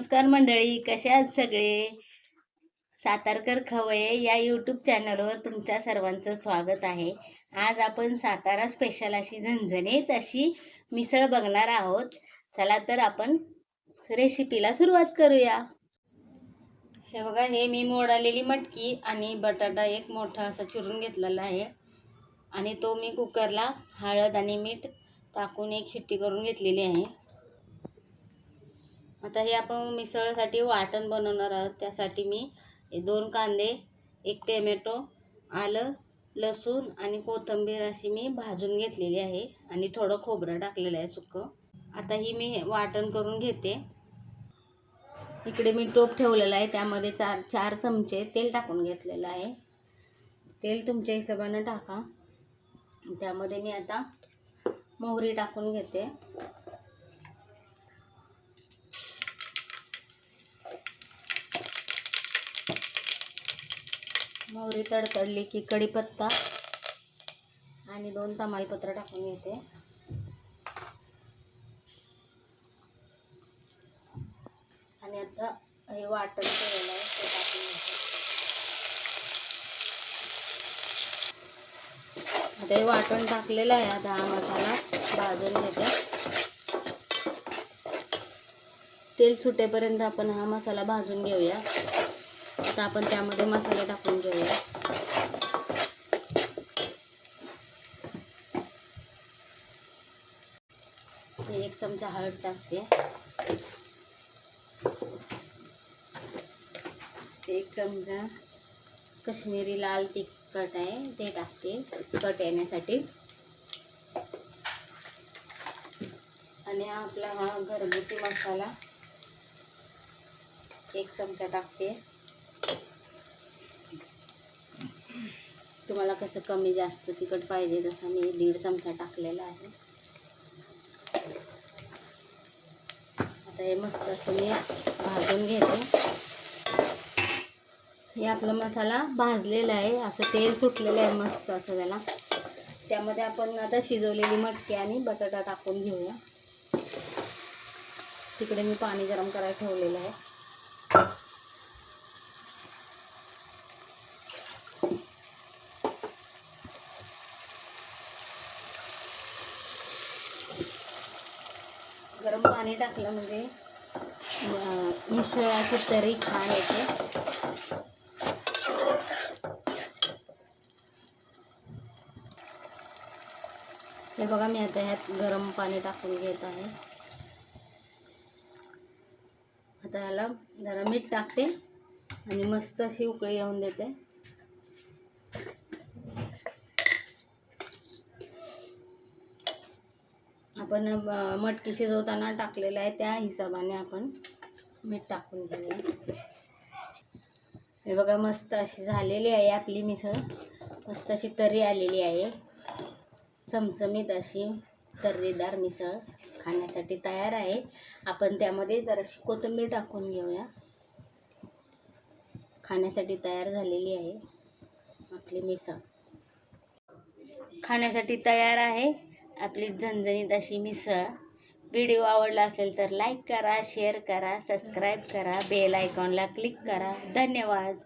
नमस्कार मंडळी कशा आहात सगळे? सातारकर खवये या यूट्यूब चॅनलवर तुमच्या सर्वांचं स्वागत आहे. आज आपण सातारा स्पेशल अशी झणझणीत अशी मिसळ बघणार आहोत. चला तर आपण रेसिपीला सुरुवात करूया. हे बघा हे मी मोडालेली मटकी आणि बटाटा एक मोठा असा चिरून घेतलेला आहे. आणि तो मी कुकरला हळद आणि मीठ टाकून एक शिट्टी करून घेतलेली आहे. आता हे आपण मिसळसाठी वाटण बनवणार आहोत. त्यासाठी मी दोन कांदे एक टोमॅटो आलं लसूण आणि कोथिंबीर अशी मी भाजून घेतलेली आहे आणि थोडं खोबरं टाकलेलं आहे सुकं. आता ही मी वाटण करून घेते. इकडे मी टोप ठेवलेला आहे. त्यामध्ये चार चार चमचे तेल टाकून घेतलेलं आहे. तेल तुमच्या हिशोबानं टाका. त्यामध्ये मी आता मोहरी टाकून घेते. मोहरी तडतडली की कढीपत्ता आणि दोन तमालपत्र टाकून घेते आणि आता हे वाटण केलेलं आहे ते टाकून घेते आता हे वाटण टाकलेलं आहे आता हा मसाला भाजून घेते. तेल सुटेपर्यंत आपण हा मसाला भाजून घेऊया. आता आपण त्यामध्ये मसाले टाकून घेऊया. एक चमचा हळद टाकते. एक चमचा कश्मीरी लाल तिखट आहे ते टाकते कट येण्यासाठी. आणि हा आपला हा घरगुती मसाला एक चमचा टाकते. तुम्हाला कसं कमी जास्त तिखट पाहिजे तसं मी दीड चमचा टाकलेला आहे. आता हे मस्त असं मी भाजून घेते. हे आपला मसाला भाजलेला आहे. असं तेल सुटलेलं आहे मस्त असं त्याला. त्यामध्ये आपण आता शिजवलेली मटकी आणि बटाटा टाकून घेऊया. तिकडे मी पाणी गरम करायला ठेवलेलं आहे. गरम पाणी टाकलं म्हणजे मिसळाची तरी छान येते. हे बघा मी आता ह्यात गरम पाणी टाकून घेत आहे. आता ह्याला जरा मीठ टाकते आणि मस्त अशी उकळी येऊन देते. आपण मटकी शिजवताना टाकलेलं आहे त्या हिशोबाने आपण मीठ टाकून घेऊया. हे बघा मस्त अशी झालेली आहे आपली मिसळ. मस्त अशी तरी आलेली आहे. चमचमीत अशी तर्रीदार मिसळ खाण्यासाठी तयार आहे. आपण त्यामध्ये जराशी कोथिंबीर टाकून घेऊया. खाण्यासाठी तयार झालेली आहे आपली मिसळ. खाण्यासाठी तयार आहे. आपली झणझणीत अशी मिसळ. व्हिडिओ आवडला असेल तर लाईक करा शेअर करा सबस्क्राईब करा बेल आयकॉनला क्लिक करा. धन्यवाद.